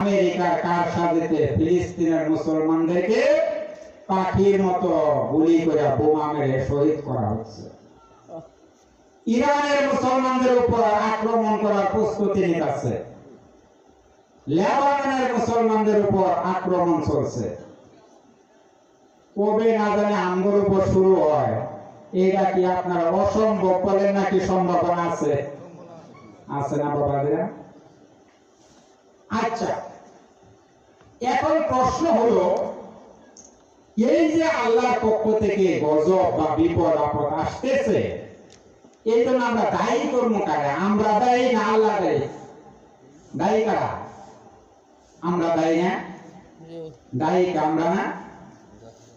আমেরিকার কার সাজেতে ফিলিস্তিনের মুসলমানদেরকে পাখির মতো গুলি করে বোমা মেরে শহীদ করা হচ্ছে। ইরানের মুসলমানদের উপর আক্রমণ করার প্রস্তুতি নিতেছে। লেবাননের মুসলমানদের উপর আক্রমণ চলছে। কবে না জানি আমগর উপর শুরু হয়। এটা কি আপনারা অসম্ভব বলেন নাকি সম্ভাবনা আছে? আছে না বাবাদের আচ্ছা এখন প্রশ্ন হলো এই যে আল্লাহর পক্ষ থেকে গজব বা বিপদ আপদ আসতেছে এই জন্য আমরা দায়ী কর্ম কারে আমরা দায়ী না আল্লাহ দায়ী দায়ী কারা আমরা দায়ী না দায়ী কে আমরা না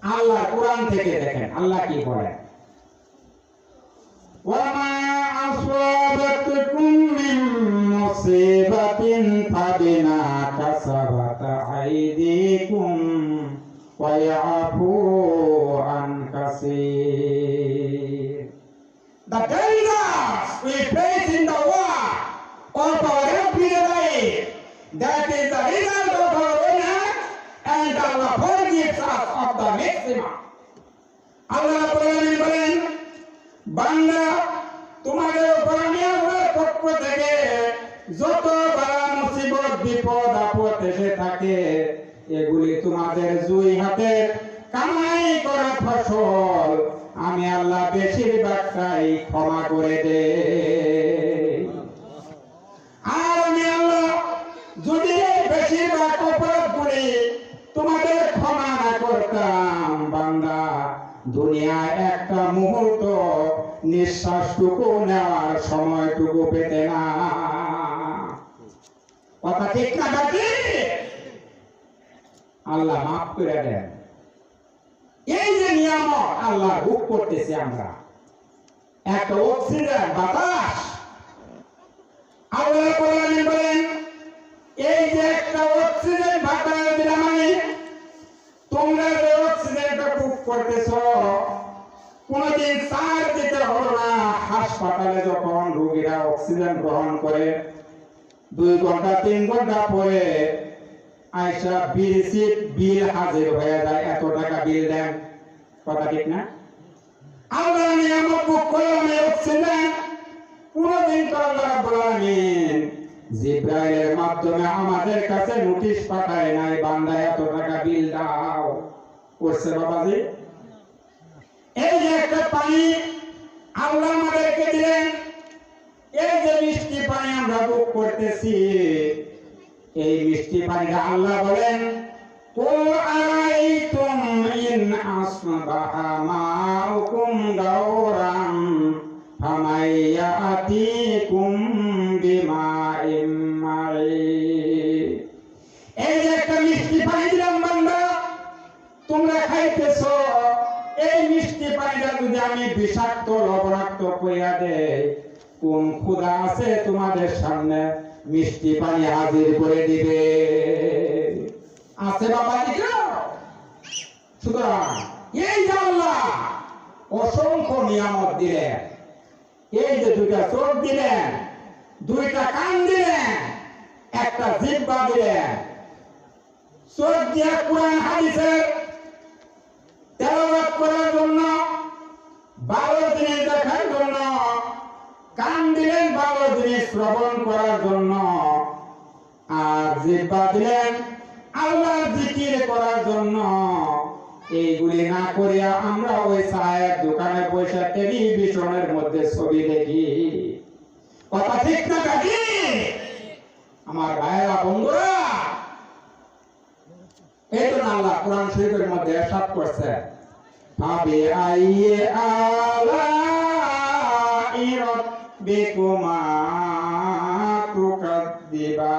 আল্লাহ কোরআন থেকে দেখেন আল্লাহ কি বলেন وما أصابتكم من مصيبة فبما كسبت أيديكم ويعفو عن كثير The dangers we face in the war of our everyday life, that is the result of our own act, and Allah forgives us of the maximum. আল্লাহ বলেন বলেন বান্দা তোমাদের বিপদ আপদ এসে থাকে, এগুলি তোমাদের দুই হাতের কামাই করা ফসল। আমি আল্লাহ বেশিরভাগটাই ক্ষমা করে দে। নিঃশ্বাসটুকু নেওয়ার সময়টুকু পেতে না। কথা ঠিক না আল্লাহ মাফ করে দেন। এই যে নিয়ামত আল্লাহ বুক করতেছি আমরা একটা অক্সিজেন, বাতাস। আল্লাহ কোরআনে বলেন, এই যে একটা অক্সিজেন, বাতাস দিলাম আমি তোমরা যে অক্সিজেনটা বুক করতেছ, কোনদিন সার দিতে হলো না। হাসপাতালে যখন রোগীরা অক্সিজেন গ্রহণ করে দুই ঘণ্টা তিন ঘণ্টা পরে আয়সা বিল সিট বিল হাজির হয়ে যায়। এত টাকা বিল দেন। কথা ঠিক না? আল্লাহ করলাম এই অক্সিজেন কোনদিন তো আল্লাহ জিব্রাইলের মাধ্যমে আমাদের কাছে নোটিশ পাঠায় নাই, বান্দা, এত টাকা বিল দাও। করছে বাবাজি। এই যে একটা পানি আল্লাহ আমাদেরকে দিলেন, এই যে পানি আমরা বুক করতেছি এই মিষ্টি পানিটা আল্লাহ বলেন قل أرأيتم إن أصبح ماؤكم غورا فمن يأتيكم بماء معين এই যে একটা মিষ্টি পানি দিলাম বান্দা তোমরা খাইতেছো এই মিষ্টি পানিটা যদি আমি বিষাক্ত লবণাক্ত কইয়া দেই কোন ক্ষুধা আছে তোমাদের সামনে? মিষ্টি পানি হাজির করে দিবে। আছে বাবা সুতরাং এই যে আল্লাহ অসংখ্য নিয়ামত দিলেন। এই যে দুইটা চোখ দিলেন, দুইটা কান দিলেন, একটা জিব্বা দিলেন। চোখ দিয়ে কোরআন হাদিসের তেলাওয়াত করার জন্য বারো জিনিস দেখার জন্য কান দিলেন বারো জিনিস শ্রবণ করার জন্য আর জিব্বা দিলেন আল্লাহর জিকির করার জন্য এইগুলি না করিয়া আমরা ওই চায়ের দোকানে বসে টেলিভিশনের মধ্যে ছবি দেখি। কথা ঠিক না কাকি? আমার ভাইয়েরা, বন্ধুরা, এই জন্য আল্লাহ কোরআন শরীফের মধ্যে এরশাদ করছে। ফাবি আইয়ে আলা রাব্বিকুমা তুকাদ্দিবা।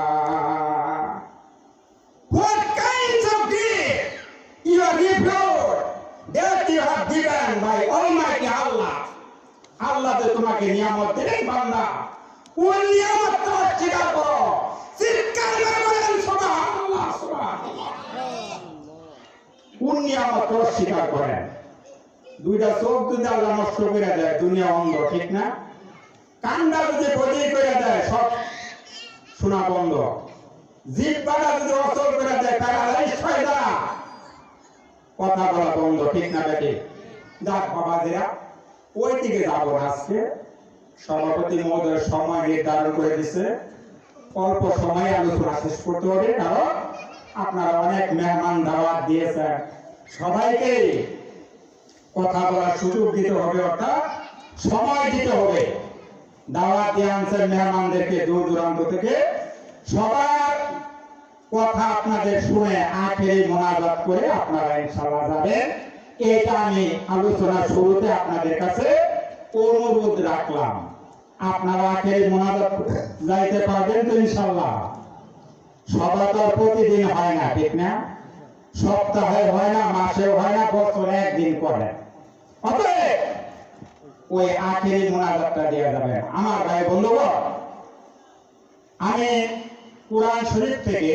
What kinds of gift you are given by Almighty Allah আল্লাহ। যে তোমাকে নিয়ামত দিলেন বান্দা। কোন নিয়ামত তোমার স্বীকার করো? চিৎকার করে বলেন, সুবহানাল্লাহ কোন নিয়ামত অস্বীকার করেন? দুইটা চোখ যদি আল্লাহ নষ্ট করে দেয়, দুনিয়া অন্ধ, ঠিক না? কান্ডা যদি বদিয়ে করে দেয়, সব বন্ধ। যদি অচল করে দেয় যায় কথা বলা বন্ধ, ঠিক না, বেটি? যাক বাবাজিরা ওই দিকে যাব আজকে। সভাপতি মহোদয় সময় নির্ধারণ করে দিছে। অল্প সময়ে আলোচনা শেষ করতে হবে, কারণ আপনারা অনেক মেহমান দাওয়াত দিয়েছেন। সবাইকে কথা বলার সুযোগ দিতে হবে, অর্থাৎ সময় দিতে হবে। দাওয়াত দিয়ে আনছেন মেহমানদেরকে দূর দূরান্ত থেকে। সবার কথা আপনাদের শুনে আখেরি মোনাজাত করে আপনারা ইনশাআল্লাহ যাবেন। এটা আমি আলোচনার শুরুতে আপনাদের কাছে অনুরোধ রাখলাম। আপনারা আখেরি মোনাজাত যাইতে পারবেন তো ইনশাআল্লাহ। সভা তো প্রতিদিন হয় না, ঠিক না? সপ্তাহে হয় না, মাসেও হয় না, বছরে একদিন করে। অতএব ওই আখেরি মোনাজাতটা দেওয়া যাবে আমার ভাই বন্ধুগণ আমি কোরআন শরীফ থেকে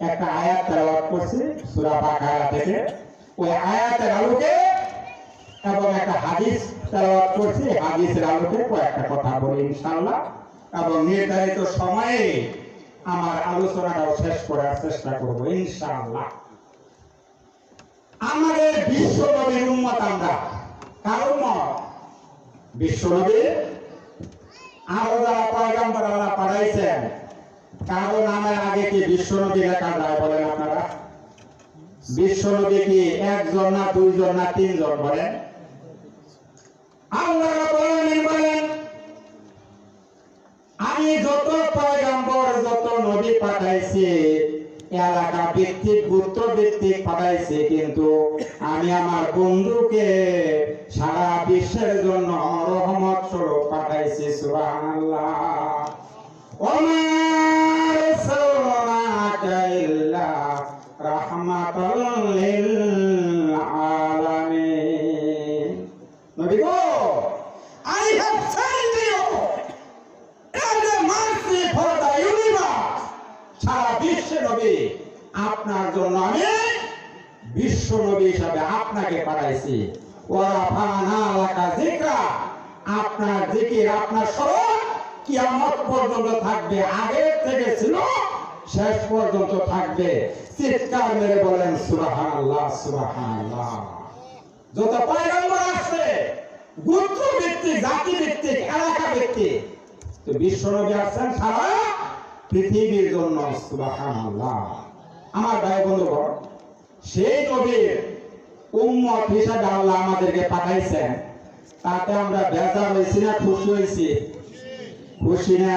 একটা আয়াত তেলাওয়াত করছি, সূরা বাকারা থেকে। ওই আয়াতের আলোকে এবং একটা হাদিস হাদিসের আলোকে কয়েকটা কথা এবং নির্ধারিত সময়ে আমার আলোচনাটাও শেষ করার চেষ্টা করব আমাদের উম্মত আমরা। কার উম্মত বিশ্ব নবী আরও যারা পাঠাইছেন কারও নামের আগে কি বিশ্বনবী লেখা যায় বলেন আপনারা? এলাকা কিন্তু আমি আমার বন্ধুকে সারা বিশ্বের জন্য রহমত স্বরূপ পাঠাইছি সুবহানাল্লাহ। থাকবে আগে থেকে ছিল, শেষ পর্যন্ত থাকবে। চিৎকার মেরে বলেন, সুবহানাল্লাহ যত পয়গম্বর জাতি এলাকা তো বিশ্ব নবী আসছেন সারা পৃথিবীর জন্য, সুবহানাল্লাহ। আমার ভাই বন্ধুগণ, সেই নবীর উম্মত হিসাবে আল্লাহ আমাদেরকে পাঠাইছেন। তাতে আমরা বেজার হয়েছি না, খুশি হয়েছি? খুশি না?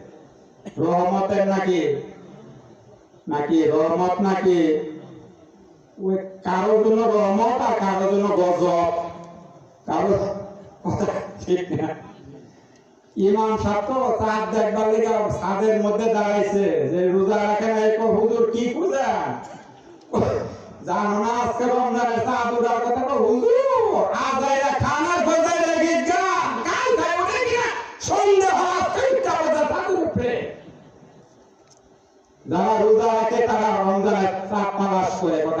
রহমতের নাকি? নাকি রহমত নাকি? ওই কারোর জন্য রহমত আর কারোর জন্য গজব। কারও ঠিক না। ইমাম সাহেব চাঁদ দেখবার লেগে ছাদের মধ্যে দাঁড়াইছে। যে রোজা রাখে না হুজুর কি খুঁজেন জানো না আজকে রমজানের চাঁদ উড়ার কথা তো হুজুর আজ আইরা খানার খোঁজাই লেগে গান গান খাই ওঠে কিনা সন্দেহ তিনটা বাজে ঠাকুর উপরে যারা রোজা রাখে তারা রমজানের চাঁদ তালাশ করে কথা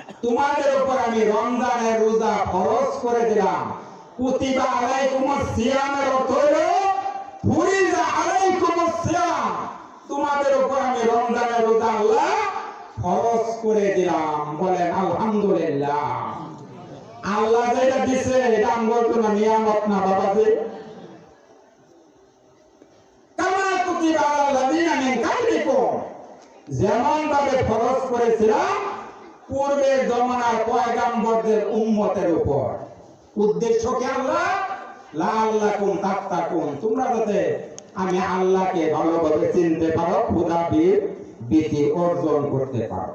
তোমাদের উপর আমি রমজানের রোজা ফরজ করে দিলাম। কুতিবা সিয়ামের অর্থ হলো, ফুরিজা সিয়াম। তোমাদের উপর আমি রমজানের রোজা আল্লাহ ফরজ করে দিলাম। বলেন, আলহামদুলিল্লাহ। আল্লাহ যেটা দিছে, এটা আমগর কোনো নিয়ামত না মিন কাবলিকুম যেমন ভাবে ফরজ করেছিলাম পূর্বের জমানার পয়গাম্বরদের উম্মতের উপর। উদ্দেশ্য কি আল্লাহ? লাল্লাকুম তাত্তাকুম তোমরা যাতে আমি আল্লাহকে ভালোভাবে চিনতে পারো খুদাবির বিধি অর্জন করতে পারো।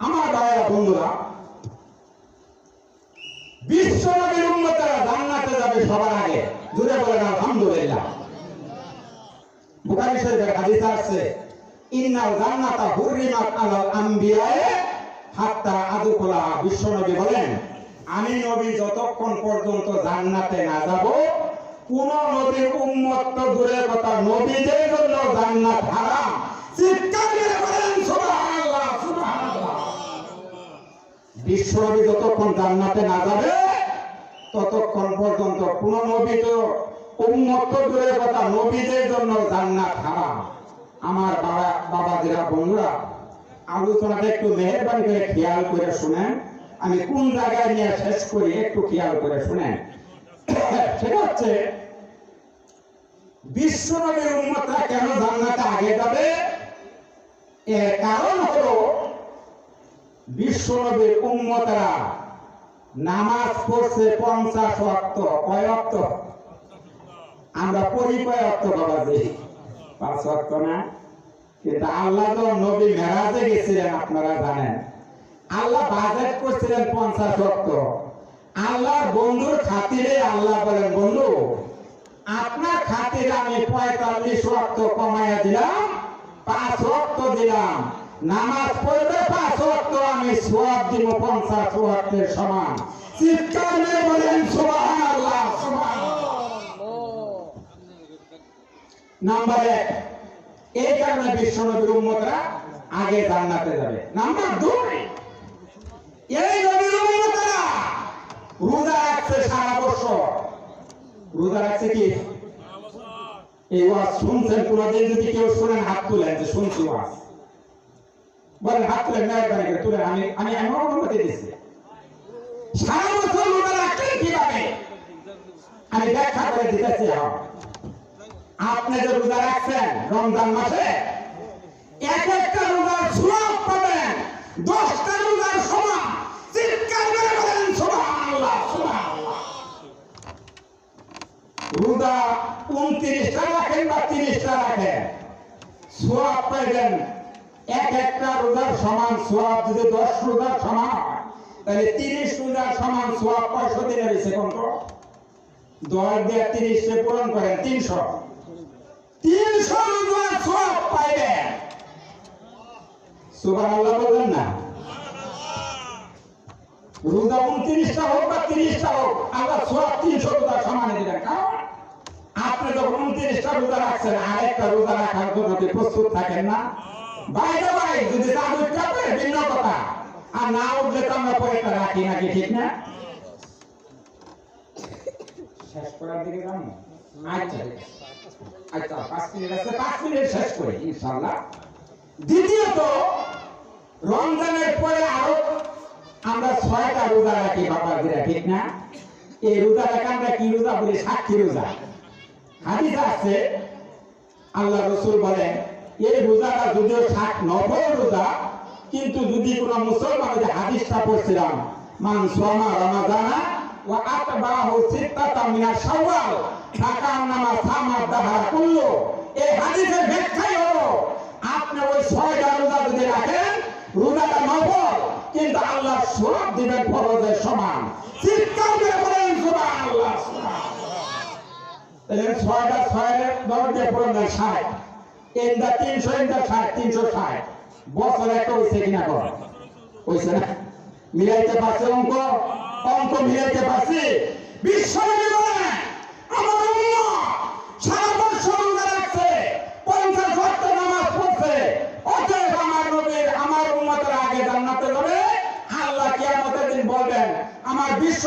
আমার ভাইয়া, বন্ধুরা, বিশ্ব নবীর উম্মতেরা জান্নাতে যাবে সবার আগে। জুড়ে বলেন, আলহামদুলিল্লাহ। বুখারী শরীফের হাদিস আছে ইন্নাল জান্নাতা হুররিমাত আলাল আম্বিয়ায়ে হাত্তা আদুকুলা বিশ্বনবী বলেন, আমি নবী যতক্ষণ পর্যন্ত জান্নাতে না যাব, কোন নবীর উম্মত তো দূরের কথা। নবীদের জন্য জান্নাত হারাম। চিৎকার করে বলেন, সুবহানাল্লাহ সুবহানাল্লাহ। বিশ্বনবী যতক্ষণ জান্নাতে না যাবে, ততক্ষণ পর্যন্ত কোন নবী তো উম্মত তো দূরের কথা। নবীদের জন্য জান্নাত হারাম। আমার বাবা, বাবাজিরা, বন্ধুরা আলোচনাটা একটু মেহরবানি করে খেয়াল করে শুনেন। আমি কোন জায়গায় নিয়ে শেষ করি একটু খেয়াল করে শুনেন। সেটা হচ্ছে বিশ্ব নবীর উম্মতরা কেন জান্নাতে আগে যাবে? এর কারণ হলো বিশ্ব নবীর উম্মতরা নামাজ পড়ছে পঞ্চাশ অক্ত কয় অক্ত আমরা পড়ি কয় অক্ত বাবাজি? পাঁচ অক্ত না? কিন্তু আল্লাহ তো নবী মেরাজে গেছিলেন, আপনারা জানেন। আল্লাহ বাজেট করছিলেন পঞ্চাশ অক্ত আল্লাহ বন্ধুর খাতিরে আল্লাহ বলেন, বন্ধু, আপনার খাতিরে আমি পঁয়তাল্লিশ অক্ত কমাইয়া দিলাম, পাঁচ অক্ত দিলাম। নামাজ পড়বে পাঁচ অক্ত আমি সোয়াব দিব পঞ্চাশ অক্তের সমান। চিৎকার মেরে বলেন সুবহান আল্লাহ নাম্বার এক এই কারণে বিশ্ব নবীর উম্মতরা আগে জান্নাতে যাবে। নাম্বার দুই, এই নবীর উম্মতরা রোজা রাখছে সারা বছর। রোজা রাখছে কি? এই ওয়াজ শুনছেন কোনদিন? যদি কেউ শুনেন, হাত তুলেন যে শুনছি ওয়াজ। বলেন, হাত তুলেন মেহরবানি করে তুলেন। আমি আমি এমন অনুমতি দিচ্ছি সারা বছর রোজা রাখলেন কীভাবে? আমি ব্যাখ্যা করে দিতেছি এখন। আপনি যে রোজা রাখছেন রমজান মাসে এক একটা রোজার সুলভ পাবেন, দশটা রোজার সমান চিৎকার করে বলেন সুবহানাল্লাহ রোজা উনত্রিশটা রাখেন বা তিরিশটা রাখেন? সোয়াব পাইবেন এক একটা রোজার সমান সোয়াব, যদি দশ রোজার সমান তাহলে তিরিশ রোজার সমান সোয়াব কয়শো দিনে রয়েছে কোন দশ দিয়ে তিরিশে পূরণ করেন তিনশো। তিনশো রোজার সব পাইবেন। সুবাহ আল্লাহ বললেন না। রোজা উনত্রিশটা হোক বা তিরিশটা হোক আল্লাহ সব তিনশো রোজা সমানে দিলেন কারণ আপনি যখন উনত্রিশটা রোজা রাখছেন আর একটা রোজা রাখার জন্য প্রস্তুত থাকেন না বাইরে ভাই যদি তা উঠতে ভিন্ন কথা আর না উঠলে তো আমরা পরে শেষ করার দিকে যাব দ্বিতীয়ত, রমজানের পরে আরও আমরা ছয়টা রোজা রাখি, বাবা দিরা ঠিক না? এই রোজা রাখা আমরা কি রোজা বলি? সাক্ষী রোজা। হাদিস আছে, আল্লাহ রসুল বলেন, এই রোজাটা যদিও ষাট নব্বই রোজা, কিন্তু যদি কোন মুসলমান যে হাদিসটা পড়ছিলাম, মান সোমা রমাজানা ও আতবাহু সিত্তাতা মিনা ফাকান্নামা সামা দাহার কুল্লু এই হাদিসের ব্যাখ্যাই হলো আপনি ওই ছয়টা রোজা যদি রাখেন রোজাটা নফল কিন্তু আল্লাহ সব দিবেন ফরজের সমান। চিৎকার করে বলেন সুবহানাল্লাহ সুবহানাল্লাহ। তাহলে ছয়টা ছয়ের দশ দিয়ে ষাট। ইন্দা তিনশো ইন্দা ষাট তিনশো ষাট। বছর একটা হয়েছে কিনা কর? হয়েছে না? মিলাইতে পারছে অঙ্ক? অঙ্ক মিলাইতে পারছি? বিশ্ব বলেন, আমার বিশ্ব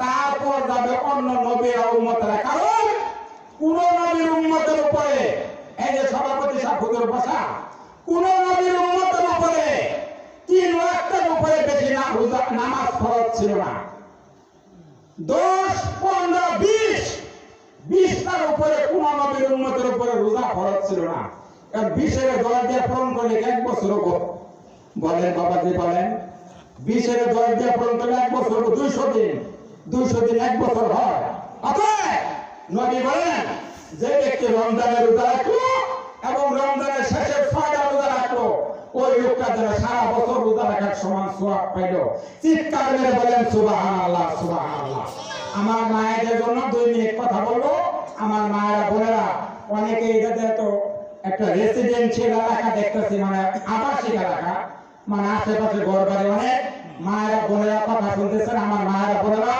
তারপর যাবে অন্য নবী আর উম্মতেরা। কারণ কোন নবীর উম্মতের উপরে এই যে সভাপতি সাহেব হুজুর বসা কোন নবীর উম্মতের উপরে তিন ওয়াক্তের উপরে বেশি না রোজা নামাজ ফরজ ছিল না দশ পনেরো বিশ বিশটার উপরে রোজা ফরজ ছিল না। কারণ দশ দিয়ে পূরণ করলে এক বছর বলেন বাবাজি বলেন দশ দিয়ে পূরণ করলে এক বছর দুইশো দিন দুইশো দিন এক বছর হয়। বলেন, যে ব্যক্তি রমজানের রোজা রাখল এবং রমজানের শেষের ছয়টা রোজা রাখল, ওই লোকটা সারা বছর রোজা রাখার সমান সোয়াব পাইল। চিৎকার মেরে বলেন সুবাহান আল্লাহ সুবাহান আল্লাহ আমার মায়েদের জন্য দুই মিনিট কথা বলব। আমার মায়েরা বোনেরা অনেকে এটাতে তো একটা রেসিডেন্সিয়াল এলাকা দেখতেছি মানে আবাসিক এলাকা। মানে আশেপাশে ঘর বাড়ি অনেক। মায়েরা, বোনেরা কথা শুনতেছেন আমার মায়েরা, বোনেরা।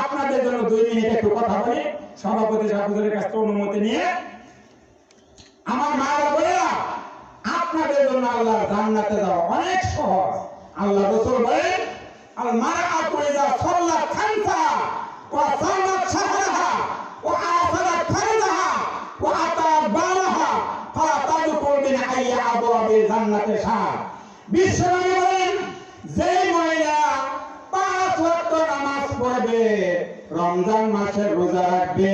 আপনাদের জন্য দুই মিনিট একটু কথা বলি। সভাপতি সাহেবের কাছ থেকে অনুমতি নিয়ে। আমার মায়েরা, বোনেরা, আপনাদের জন্য আল্লাহ জান্নাতে যাওয়া অনেক সহজ। আল্লাহ রসুল বলেন, আল মারআতু ইযা সাল্লাত খামসা ওয়া সাল্লাত শাহরাহা ওয়া আসালাত ফারদাহা। ওয়া আতাত বালাহা ফালা তাদখুল মিন আইয়্যা আবওয়াবিল জান্নাতি শাহ। বিশ্বনবী যে মহিলা পাঁচ ওয়াক্ত নামাজ পড়বে, রমজান মাসে রোজা রাখবে,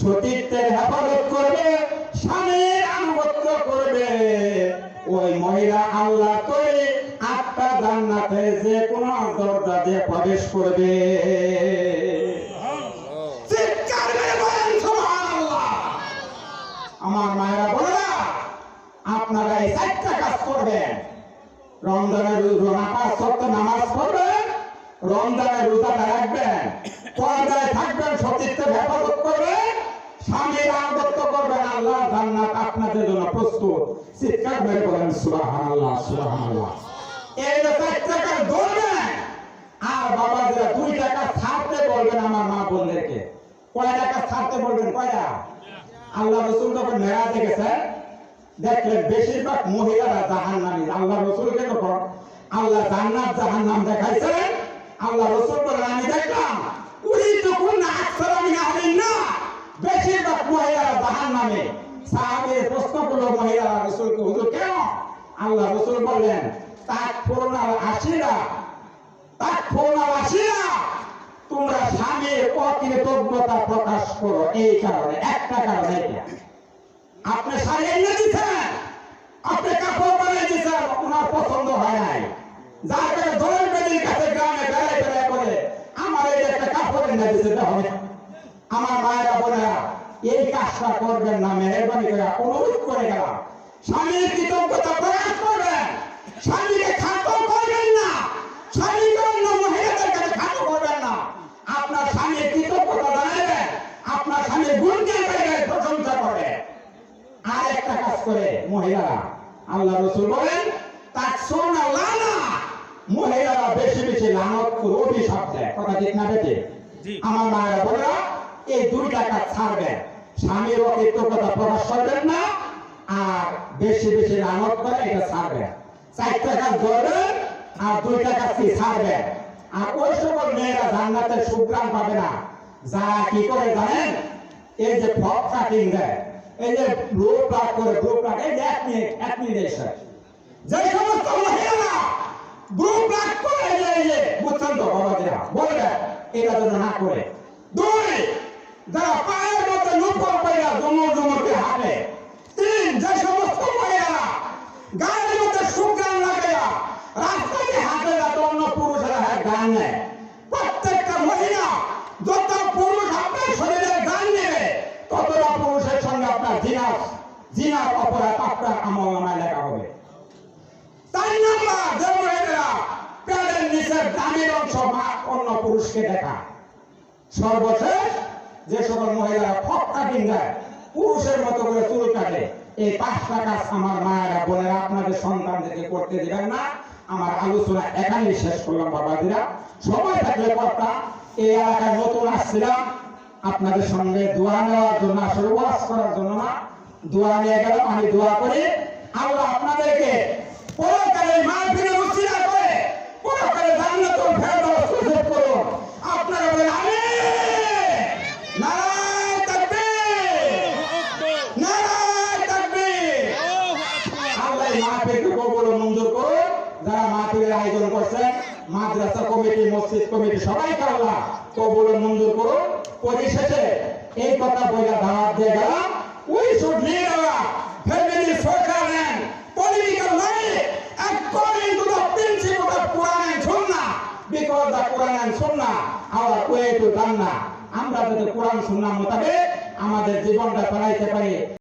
সতীত্বের হেফাজত করবে, স্বামীর আনুগত্য করবে, ওই মহিলা আল্লাহ তৈরি আটটা জান্নাতে যে কোনো দরজা দিয়ে প্রবেশ করবে চিৎকার মেরে বলেন সুবহানাল্লাহ। আমার মায়েরা বলেরা আপনারা এই চারটা কাজ করবেন রমজানের রোজা পাঁচ সপ্তাহ নামাজ পড়বেন রোজাটা রাখবেন, পর্দায় থাকবেন হেফাজত স্বামীর করবেন আল্লাহ জান্নাত আপনাদের জন্য প্রস্তুত। চিৎকার মেরে এই যে চার টাকা ধরবেন, আর বাবাজিরা দুই টাকা ছাড়তে বলবেন, আমার মা বোনদেরকে কয় টাকা ছাড়তে বলবেন, কয়টা? আল্লাহ রসুল যখন মেরাজে গেছেন, দেখলেন বেশিরভাগ মহিলারা জাহান নামি আল্লাহ রসুলকে যখন আল্লাহ জান্নাত জাহান নাম দেখাইছেন আল্লাহ রসুল বলেন, আমি দেখলাম উনি যখন আকসার আমি আহলিন না। বেশিরভাগ মহিলারা জাহান নামে সাহাবে প্রশ্ন করল মহিলারা রসুলকে, হুজুর, কেন? আল্লাহ রসুল বললেন, তাক করোনার আসিরা তাক করোনার আসিরা তোমরা স্বামীর অকৃতজ্ঞতা প্রকাশ করো এই কারণে, একটা কারণে আপনি শাড়ি এনে দিচ্ছেন আপনি কাপড় বানিয়ে দিচ্ছেন ওনার পছন্দ হয় নাই। যার কাছে দলের বেদির গ্রামে বেড়াই বেড়াই করে, আমার এই একটা কাপড় দিচ্ছে এটা হবে আমার মায়েরা বোনেরা এই কাজটা করবেন না, মেহরবানি করে অনুরোধ করে গেলাম। স্বামীর কৃতজ্ঞতা প্রকাশ করবেন। স্বামীকে খাটো করবেন না। স্বামীকে অন্য মহিলাদের কাছে খাটো করবেন না। আপনার স্বামীর কৃতজ্ঞতা জানাবেন আপনার স্বামীর গুণকে প্রশংসা করে আর একটা কাজ করে মহিলারা, আল্লাহ রসুল বলেন তার সোনা লানা মহিলারা বেশি বেশি লানত অভিশাপ দেয়। কথা ঠিক না বেটে আমার মায়েরা বলে এই দুই টাকা ছাড়বেন স্বামীর অকৃতজ্ঞতা প্রকাশ করবেন না আর বেশি বেশি লানত করে এটা ছাড়বেন চার টাকা ধরবেন আর দুই টাকা কি ছাড়বেন আর ওই সকল মেয়েরা জান্নাতের সুগ্রাম পাবে না। যা কি করে জানেন? এই যে ফক কাটিং দেয় এই যে ব্লু প্লাগ করে ব্লু প্লাগ এই যে এক মিনিট এক মিনিট যে সমস্ত মহিলারা ব্লু প্লাগ করে বুঝছেন তো বাবাজিরা বলবে এটা যেন না করে দুই যারা পায়ের মধ্যে নুপুর পাইয়া জমর জমরকে হাঁটে তিন যে সমস্ত মহিলারা গায়ের মধ্যে সুগান লাগাইয়া রাস্তাতে হাঁটে যাতে অন্য পুরুষেরা হ্যাঁ গান নেয় প্রত্যেকটা মহিলা যত পুরুষ আপনার শরীরে গান নেবে ততটা পুরুষের অপরাধ আপনার আমল লেখা হবে তাই নাম্বার যে মহিলারা প্যাডের দামের অংশ মা- অন্য পুরুষকে দেখা। সর্বশেষ, যে সকল মহিলারা ফক কাটিং দেয়, পুরুষের মতো করে চুল কাটে, এই আমার মায়েরা আপনাদের করতে না। আমার আলোচনা এখানেই শেষ করলাম, বাবাজিরা। সময় থাকলে কথা, এই এলাকায় নতুন আসছিলাম। আপনাদের সঙ্গে দোয়া নেওয়ার জন্য আসলে ওয়াজ করার জন্য না। দোয়া নিয়ে গেলাম, আমি দোয়া করি। আল্লাহ আপনাদেরকে পরকালে মাহফিলে মুসিরা করে পরকালে জান্নাতুল ফেরদাউস নসিব করুন আপনারা বলেন আমিন নারায়ে তাকবীর নারায়ে তাকবীর আল্লাহ এই মাহফিলকে কবুল ও মঞ্জুর করুন যারা মাহফিলের আয়োজন করছেন মাদ্রাসা কমিটি মসজিদ কমিটি সবাইকে আল্লাহ কবুল ও মঞ্জুর করুন পরিশেষে এই কথা বলে দাওয়াত দিয়ে গেলাম we should lead our family social was the Quran and Sunnah our way to Jannah আমরা যদি কোরআন সুন্নাহ মোতাবেক আমাদের জীবনটা চালাইতে পারি।